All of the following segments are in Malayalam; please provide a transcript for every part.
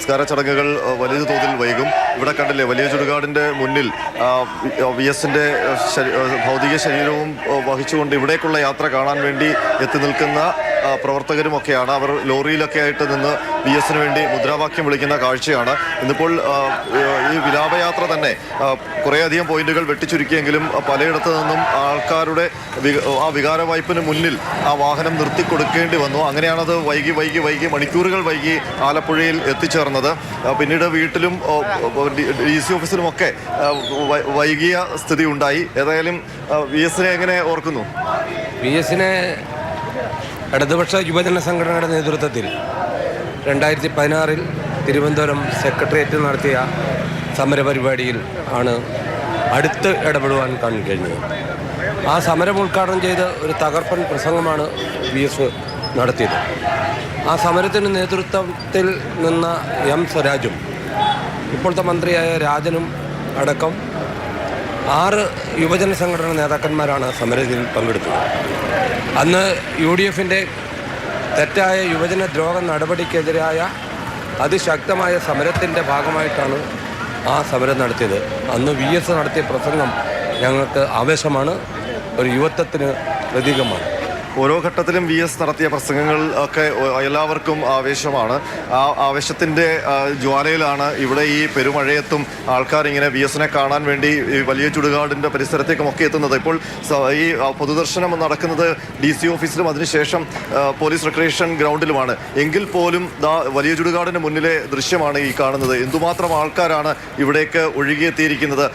സംസ്കാര ചടങ്ങുകൾ വലിയ തോതിൽ വൈകും. ഇവിടെ കണ്ടില്ലേ വലിയ ചുടുകാടിന്റെ മുന്നിൽ വി എസിന്റെ ഭൗതിക ശരീരവും വഹിച്ചുകൊണ്ട് ഇവിടേക്കുള്ള യാത്ര കാണാൻ വേണ്ടി എത്തി നിൽക്കുന്ന ആ, പ്രവർത്തകരുമൊക്കെയാണ്. അവർ ലോറിയിലൊക്കെ ആയിട്ട് നിന്ന് വി എസിന് വേണ്ടി മുദ്രാവാക്യം വിളിക്കുന്ന കാഴ്ചയാണ്. ഇന്നിപ്പോൾ ഈ വിലാപയാത്ര തന്നെ കുറേയധികം പോയിന്റുകൾ വെട്ടിച്ചുരുക്കിയെങ്കിലും പലയിടത്തു നിന്നും ആൾക്കാരുടെ ആ വികാര വായ്പിന് മുന്നിൽ ആ വാഹനം നിർത്തിക്കൊടുക്കേണ്ടി വന്നു. അങ്ങനെയാണത് വൈകി വൈകി വൈകി മണിക്കൂറുകൾ വൈകി ആലപ്പുഴയിൽ എത്തിച്ചേർന്നത്. പിന്നീട് വീട്ടിലും ഡി സി ഓഫീസിലുമൊക്കെ വൈകിയ സ്ഥിതി ഉണ്ടായി ഏതായാലും വി എസിനെ എങ്ങനെ ഓർക്കുന്നു? വി എസിനെ ഇടതുപക്ഷ യുവജന സംഘടനയുടെ നേതൃത്വത്തിൽ രണ്ടായിരത്തി പതിനാറിൽ തിരുവനന്തപുരം സെക്രട്ടേറിയറ്റിൽ നടത്തിയ സമരപരിപാടിയിൽ ആണ് അടുത്ത് ഇടപെടുവാൻ കഴിഞ്ഞത്. ആ സമരം ഉദ്ഘാടനം ചെയ്ത് ഒരു തകർപ്പൻ പ്രസംഗമാണ് വി എസ് നടത്തിയത്. ആ സമരത്തിന് നേതൃത്വത്തിൽ നിന്ന എം സ്വരാജും ഇപ്പോഴത്തെ മന്ത്രിയായ രാജനും അടക്കം ആറ് യുവജന സംഘടനാ നേതാക്കന്മാരാണ് സമരത്തിൽ പങ്കെടുത്തത്. അന്ന് യു ഡി എഫിന്റെ തെറ്റായ യുവജന ദ്രോഹ നടപടിക്കെതിരായ അതിശക്തമായ സമരത്തിന്റെ ഭാഗമായിട്ടാണ് ആ സമരം നടത്തിയത്. അന്ന് വി എസ് നടത്തിയ പ്രസംഗം ഞങ്ങൾക്ക് ആവേശമാണ് ഒരു യുവത്വത്തിന് പ്രതീകമാണ്. ഓരോ ഘട്ടത്തിലും വി എസ് നടത്തിയ പ്രസംഗങ്ങൾ ഒക്കെ എല്ലാവർക്കും ആവേശമാണ്. ആ ആവേശത്തിന്റെ ജ്വാലയിലാണ് ഇവിടെ ഈ പെരുമഴയത്തും ആൾക്കാർ ഇങ്ങനെ വി എസിനെ കാണാൻ വേണ്ടി വലിയ ചുടുകാടിന്റെ പരിസരത്തേക്കും ഒക്കെ എത്തുന്നത്. ഇപ്പോൾ ഈ പൊതുദർശനം നടക്കുന്നത് ഡി സി ഓഫീസിലും അതിനുശേഷം പോലീസ് റിക്രിയേഷൻ ഗ്രൗണ്ടിലുമാണ്. എങ്കിൽ പോലും ദാ വലിയ ചുടുകാടിന് മുന്നിലെ ദൃശ്യമാണ് ഈ കാണുന്നത്. എന്തുമാത്രം ആൾക്കാരാണ് ഇവിടേക്ക് ഒഴുകിയെത്തിയിരിക്കുന്നത്.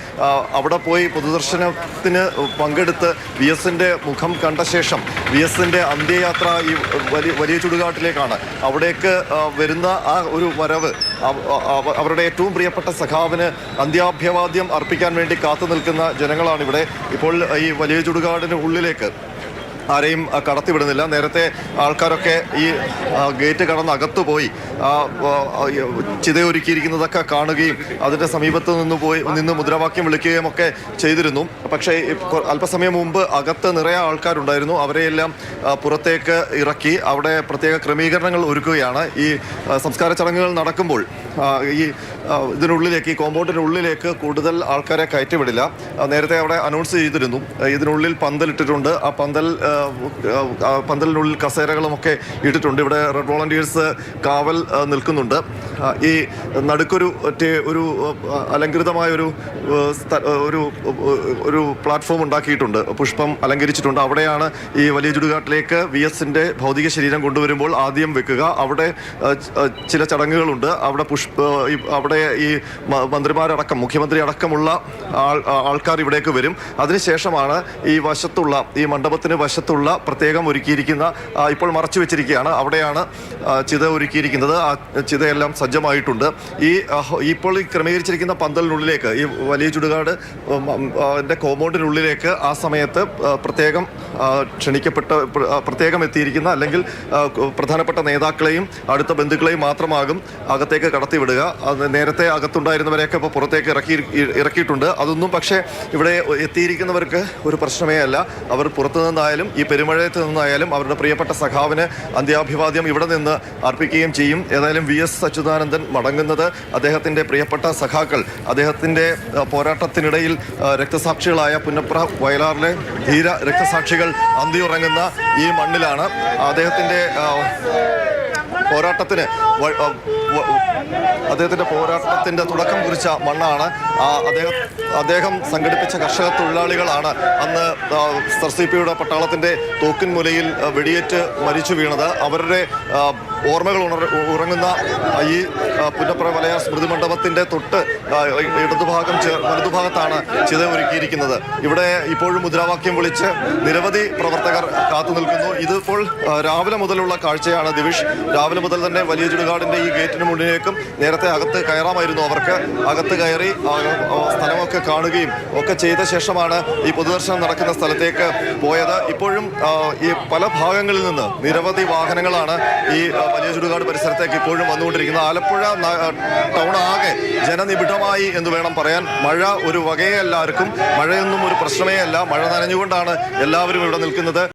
അവിടെ പോയി പൊതുദർശനത്തിന് പങ്കെടുത്ത് വി എസിന്റെ മുഖം കണ്ട ശേഷം വി എസിന്റെ അന്ത്യയാത്ര ഈ വലിയ വലിയ ചുടുകാട്ടിലേക്കാണ്. അവിടേക്ക് വരുന്ന ആ ഒരു വരവ് അവ- അവ- അവരുടെ ഏറ്റവും പ്രിയപ്പെട്ട സഖാവിന് അന്ത്യാഭ്യവാദ്യം അർപ്പിക്കാൻ വേണ്ടി കാത്തു നിൽക്കുന്ന ജനങ്ങളാണ് ഇവിടെ ഇപ്പോൾ ഈ വലിയ ചുടുകാടിന് ഉള്ളിലേക്ക് ആരെയും കടത്തിവിടുന്നില്ല. നേരത്തെ ആൾക്കാരൊക്കെ ഈ ഗേറ്റ് കടന്ന് അകത്തു പോയി ചിതയൊരുക്കിയിരിക്കുന്നതൊക്കെ കാണുകയും അതിന്റെ സമീപത്ത് നിന്ന് പോയി നിന്ന് മുദ്രാവാക്യം വിളിക്കുകയും ഒക്കെ ചെയ്തിരുന്നു. പക്ഷേ അല്പസമയം മുമ്പ് അകത്ത് നിറയെ ആൾക്കാരുണ്ടായിരുന്നു. അവരെയെല്ലാം പുറത്തേക്ക് ഇറക്കി അവിടെ പ്രത്യേക ക്രമീകരണങ്ങൾ ഒരുക്കുകയാണ്. ഈ സംസ്കാര ചടങ്ങുകൾ നടക്കുമ്പോൾ ഈ ഇതിനുള്ളിലേക്ക് ഈ കോമ്പൗണ്ടിനുള്ളിലേക്ക് കൂടുതൽ ആൾക്കാരെ കയറ്റിവിടില്ല. നേരത്തെ അവിടെ അനൗൺസ് ചെയ്തിരുന്നു. ഇതിനുള്ളിൽ പന്തലിട്ടിട്ടുണ്ട്. ആ പന്തൽ പന്തലിനുള്ളിൽ കസേരകളുമൊക്കെ ഇട്ടിട്ടുണ്ട്. ഇവിടെ റെഡ് വോളണ്ടിയേഴ്സ് കാവൽ നിൽക്കുന്നുണ്ട്. ഈ നടുക്കൊരു ഒരു അലങ്കൃതമായ ഒരു ഒരു ഒരു പ്ലാറ്റ്ഫോം ഉണ്ടാക്കിയിട്ടുണ്ട്. പുഷ്പം അലങ്കരിച്ചിട്ടുണ്ട്. അവിടെയാണ് ഈ വലിയ ചുടുകാട്ടിലേക്ക് വി എസിന്റെ ഭൗതിക ശരീരം കൊണ്ടുവരുമ്പോൾ ആദ്യം വെക്കുക. അവിടെ ചില ചടങ്ങുകളുണ്ട്. അവിടെ പുഷ്പ അവിടെ ഈ മന്ത്രിമാരടക്കം മുഖ്യമന്ത്രി അടക്കമുള്ള ആൾ ആൾക്കാർ ഇവിടേക്ക് വരും. അതിനുശേഷമാണ് ഈ വശത്തുള്ള ഈ മണ്ഡപത്തിന് വശത്തുള്ള പ്രത്യേകം ഒരുക്കിയിരിക്കുന്ന ഇപ്പോൾ മറച്ചു വെച്ചിരിക്കുകയാണ്. അവിടെയാണ് ചിത ഒരുക്കിയിരിക്കുന്നത്. ആ ചിതയെല്ലാം സജ്ജമായിട്ടുണ്ട്. ഈ ഇപ്പോൾ ഈ ക്രമീകരിച്ചിരിക്കുന്ന പന്തലിനുള്ളിലേക്ക് ഈ വലിയ ചുടുകാട് ന്റെ കോമ്പൗണ്ടിനുള്ളിലേക്ക് ആ സമയത്ത് പ്രത്യേകം ക്ഷണിക്കപ്പെട്ട പ്രത്യേകം എത്തിയിരിക്കുന്ന അല്ലെങ്കിൽ പ്രധാനപ്പെട്ട നേതാക്കളെയും അടുത്ത ബന്ധുക്കളെയും മാത്രമാകും അകത്തേക്ക് കടത്തിവിടുക. നേരത്തെ അകത്തുണ്ടായിരുന്നവരെയൊക്കെ ഇപ്പോൾ പുറത്തേക്ക് ഇറക്കി ഇറക്കിയിട്ടുണ്ട്. അതൊന്നും പക്ഷേ ഇവിടെ എത്തിയിരിക്കുന്നവർക്ക് ഒരു പ്രശ്നമേ അല്ല. അവർ പുറത്തു നിന്നായാലും ഈ പെരുമഴയത്ത് നിന്നായാലും അവരുടെ പ്രിയപ്പെട്ട സഖാവിന് അന്ത്യാഭിവാദ്യം ഇവിടെ നിന്ന് അർപ്പിക്കുകയും ചെയ്യും. ഏതായാലും വി എസ് അച്യുതാനന്ദൻ മടങ്ങുന്നത് അദ്ദേഹത്തിന്റെ പ്രിയപ്പെട്ട സഖാക്കൾ അദ്ദേഹത്തിന്റെ പോരാട്ടത്തിനിടയിൽ രക്തസാക്ഷികളായ പുന്നപ്ര വയലാറിലെ ധീര രക്തസാക്ഷികൾ അന്തിയുറങ്ങുന്ന ഈ മണ്ണിലാണ്. അദ്ദേഹത്തിന്റെ പോരാട്ടത്തിന് അദ്ദേഹത്തിന്റെ പോരാട്ടത്തിന്റെ തുടക്കം കുറിച്ച മണ്ണാണ്. അദ്ദേഹം അദ്ദേഹം സംഘടിപ്പിച്ച കർഷക തൊഴിലാളികളാണ് അന്ന് സർ സി പിയുടെ പട്ടാളത്തിന്റെ തോക്കിൻ മുലയിൽ വെടിയേറ്റ് മരിച്ചു വീണത്. അവരുടെ ഓർമ്മകൾ ഉറങ്ങുന്ന ഈ ആ, പുന്നപ്ര വലയ സ്മൃതി മണ്ഡപത്തിന്റെ തൊട്ട് ഇടതുഭാഗം വലതുഭാഗത്താണ് ചിത ഒരുക്കിയിരിക്കുന്നത് ഇവിടെ ഇപ്പോഴും മുദ്രാവാക്യം വിളിച്ച് നിരവധി പ്രവർത്തകർ കാത്തു നിൽക്കുന്നു. ഇതിപ്പോൾ രാവിലെ മുതലുള്ള കാഴ്ചയാണ് ദിവിഷ്. രാവിലെ മുതൽ തന്നെ വലിയ ചുടുകാടിന്റെ ഈ ഗേറ്റിന് മുന്നിലേക്കും നേരത്തെ അകത്ത് കയറാമായിരുന്നു അവർക്ക്. അകത്ത് കയറി സ്ഥലമൊക്കെ കാണുകയും ഒക്കെ ചെയ്ത ശേഷമാണ് ഈ പൊതുദർശനം നടക്കുന്ന സ്ഥലത്തേക്ക് പോയത്. ഇപ്പോഴും ഈ പല ഭാഗങ്ങളിൽ നിന്ന് നിരവധി വാഹനങ്ങളാണ് ഈ വലിയ പരിസരത്തേക്ക് ഇപ്പോഴും വന്നുകൊണ്ടിരിക്കുന്നത് ആലപ്പുഴ ടൗൺ ആകെ ജനനിബിഡമായി എന്ന് വേണം പറയാൻ. മഴ ഒരു വകയേ എല്ലാവർക്കും മഴയൊന്നും ഒരു പ്രശ്നമേ അല്ല. മഴ നനഞ്ഞുകൊണ്ടാണ് എല്ലാവരും ഇവിടെ നിൽക്കുന്നത്.